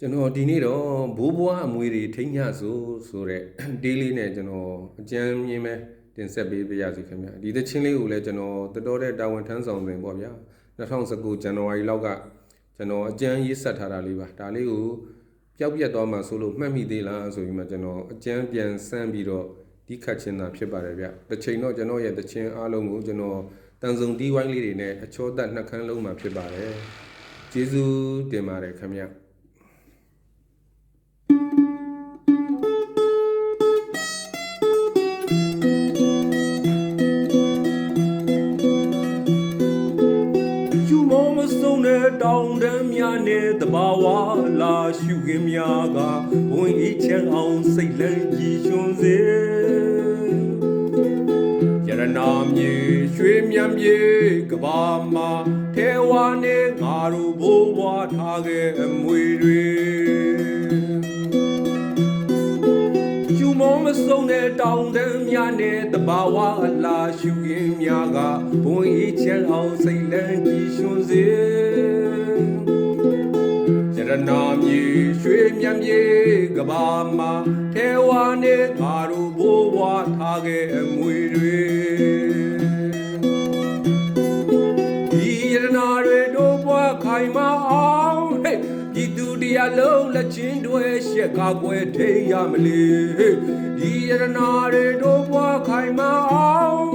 ကျွန်တော်ဒီနေ့တော့ဘိုးဘွားအမွေတွေထိညဆိုဆိုတဲ့တေးလေးနဲ့ကျွန်တော်အကြမ်းမြင်ပဲတင်ဆက်ပေးပါရစေခင်ဗျဒီသချင်းလေးကိုလည်းကျွန်တော်တော်တော်တဲ့တာဝန်ထမ်းဆောင်နေပေါ့ဗျာ2019ဇန်နဝါရီလောက်ကကျွန်တော်အကြမ်းရေးဆက်ထားတာလေးပါဒါလေးကိုပျောက်ပြက်သွားမှဆိုလို့မှတ်မိသေးလားဆိုပြီးမှကျွန်တော်အကြမ်းပြန်ဆန်းပြီးတော့ဒီခတ်ချင်းတာဖြစ်ပါတယ်ဗျတစ်ချိန်တော့ကျွန်တော်ရဲ့တချင်းအားလုံးကိုကျွန်တော်တန်စုံတီးဝိုင်းလေးတွေနဲ့အချောတက်နှက်ခမ်းလုံးမှာဖြစ်ပါတယ်ကျေးဇူးတင်ပါတယ်ခင်ဗျ ရှုခင်းများကဘဝင်အေးချမ်းအောင်စိတ်လန်းကြည်ရွှန်စေရတနာမြေရွှေမြံမြေကဘာမှာထဲဝါနဲ့ငါတို့ဘိုးဘွားထားခဲ့အမွေတွေရှုမောမဆုံးတဲ့တောင်တန်းများနဲ့တဘာဝအလားရှုရင်းများကဘုံအေးချမ်းအောင်စိတ်လန်းကြည်ရွှန်စေရတ နာမြေရွှေမြံမြေကဘာမှာထဲဝါနဲ့ငါတို့ဘိုးဘွားထားခဲ့အမွေတွေဒီရတနာတွေတို့ဘွားခိုင်မအောင်ဟဲ့ဒီသူတရားလုံးလက်ချင်းတွေရှက်ကားကွယ်ထိတ်ရမလေဟဲ့ဒီရတနာတွေတို့ဘွားခိုင်မအောင်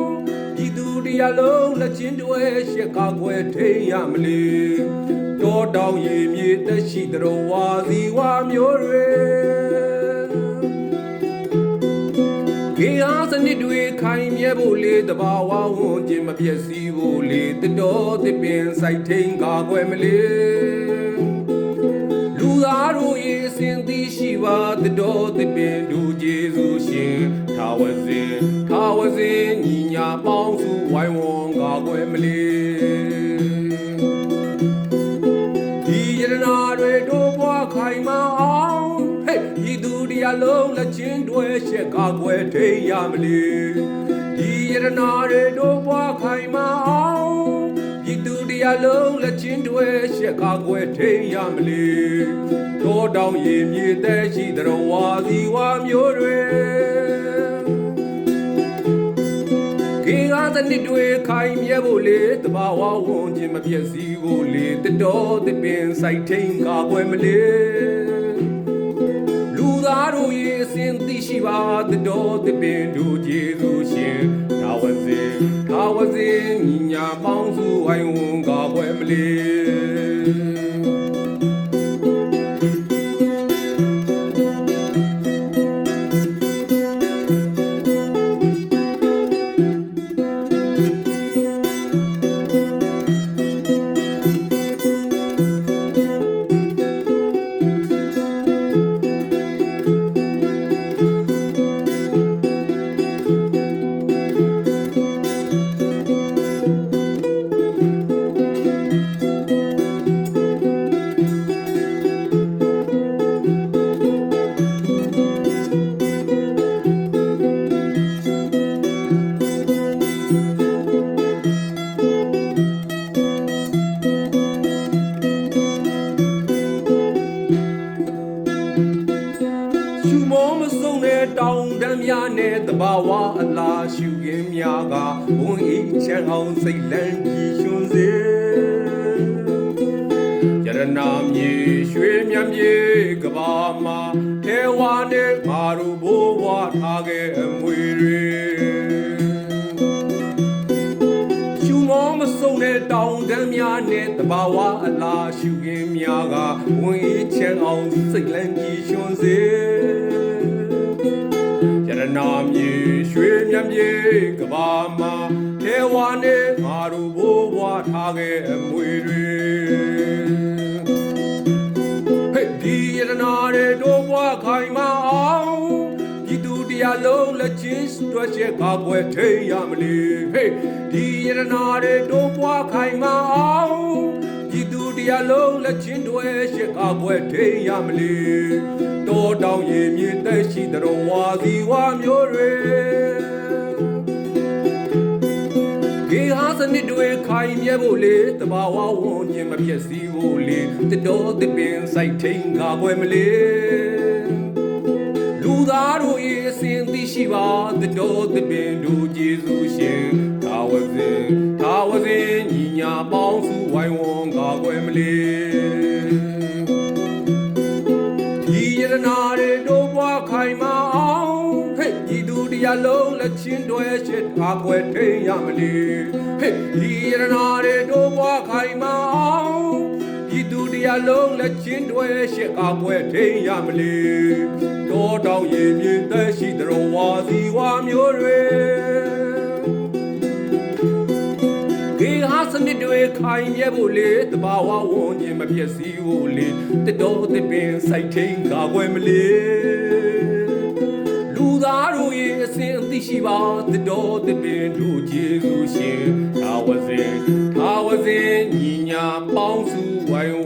ဒီသူတရားလုံးလက်ချင်းတွေရှက်ကားကွယ်ထိတ်ရမလေ တောတောင်ရေမြေတက်ရှိတော်ဝါစီဝါမျိုးတွေခေအားစနစ်တွေခိုင်မြဲဖို့လေတဘာဝဝန်ကျင်မပြည့်စည်ဖို့လေတတော်တပင်စိုက်ထိန်ကာကွယ်မလေလူသားတို့ရေစင်သိရှိပါတတော်တပင်ဒူကျေးဇူးရှင်ထာဝစဉ်ထာဝစဉ်ညီညာပေါင်းစုဝိုင်းဝန်းကာကွယ်မလေ လုံးလက်ချင်းတွေရှက်ကာကွယ်ထိတ်ရမလေဒီရတနာတွေတို့ဘွားခိုင်မအောင်ဒီသူတရားလုံးလက်ချင်းတွေရှက်ကာကွယ်ထိတ်ရမလေတောတောင်ရေမြေတဲ့ရှိတော်ဝါစီဝါမျိုးတွေခေငါသနစ်တွေခိုင်မြဲဖို့လေတဘာဝဝန်ခြင်းမပြည့်စည်ဖို့လေတတော်တပင်စိုက်ထိန်ကာကွယ်မလေလူ သားတို့ရေအစဉ်သိရှိပါတတော်တပင်တို့ကျေးဇူးရှင်သာဝစေသာဝစေညီညာပေါင်းစုဝိုင်းဝန်ကာကွယ်မလေ အလားရှုခင်းများကဘုံအေးချမ်းအောင်စိတ်လန်းကြည်ရွှန်စေရတနာမြေရွှေမြတ်မြေကဘာမှာထဲဝါနဲ့ငါတို့ဘိုးဘွားထားခဲ့အမွေတွေရှုမောမဆုံးတဲ့တောင်တန်းများနဲ့တဘာဝအလားရှုခင်းများကဘုံအေးချမ်းအောင်စိတ်လန်းကြည်ရွှန်စေ ကဘာမှာထေဝါနဲ့ငါတို့ဘိုးဘွားထားခဲ့အမွေတွေဟဲ့ဒီရတနာတွေတို့ဘွားခိုင်မအောင်ဒီသူတရားလုံးလက်ချင်းတွက်ချက်ကာကွယ်ထိတ်ရမလေဟဲ့ဒီရတနာတွေတို့ဘွားခိုင်မအောင်ဒီသူတရားလုံးလက်ချင်းတွဲရှက်ကာကွယ်ထိတ်ရမလေတောတောင်ရေမြေတက်ရှိတော်ဝါစီဝါမျိုးတွေ ဖို့လေတဘာဝဝန်းကျင်မပြည့်စည်ဖို့လေတတော်တပင်စိုက်ထိန်ကာကွယ်မလေလူသားတို့ရဲ့အစဉ်သိရှိပါတတော်တပင်တို့ကျေးဇူးရှင်သာဝစဉ်သာဝစဉ်ညီညာပေါင်းစုဝိုင်းဝန်းကာကွယ်မလေ လုံးလက်ချင်းတွဲရှစ်အားကွယ်ထိန်ရမလေဟဲ့ဒီယရနာတွေတို့ဘွားခိုင်မအောင်ဒီသူတရားလုံးလက်ချင်းတွဲရှစ်အားကွယ်ထိန်ရမလေတောတောင်ရင်မြင့်သက်ရှိတော်ဝါစီဝါမျိုးတွေဒီဟာစနစ်တွေခိုင်မြဲဖို့လေတဘာဝဝန်းကျင်မပြည့်စည်ဖို့လေတတော်တပင်စိုက်ထိန်ကာကွယ်မလေလူ ရှိပါတတော်တပင်တို့ကျေးဇူးရှင်သာဝစဉ်သာဝစဉ်ညီညာပေါင်းစုဝိုင်း